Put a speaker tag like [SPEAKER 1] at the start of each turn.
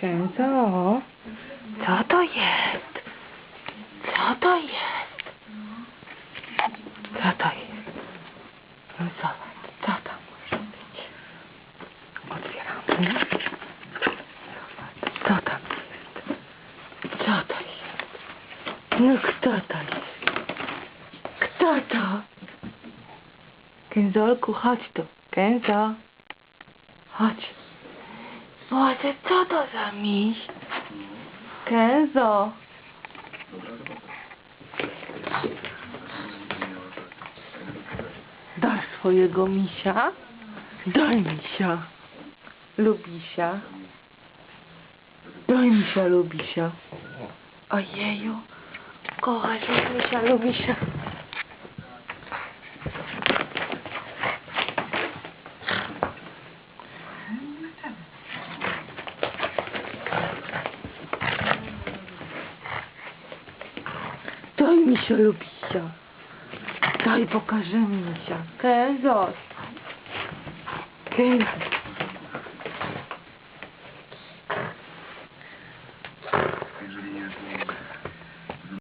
[SPEAKER 1] Kenzo, co to jest? Co to jest? Co to jest? No zobacz, co tam może być? Otwieramy. Co tam jest? Co to jest? No kto to jest? Kto to? Kęzolku, chodź tu. Kęzo. Chodź. Boże, co to za miś? Kęzo. Daj swojego misia. Daj misia. Lubisia. Daj misia, lubisia. Ojeju. Kochać misia, lubisia. Daj misio lubisia. Daj pokażę mi misia. Kezos. Kezos. Jeżeli nie jest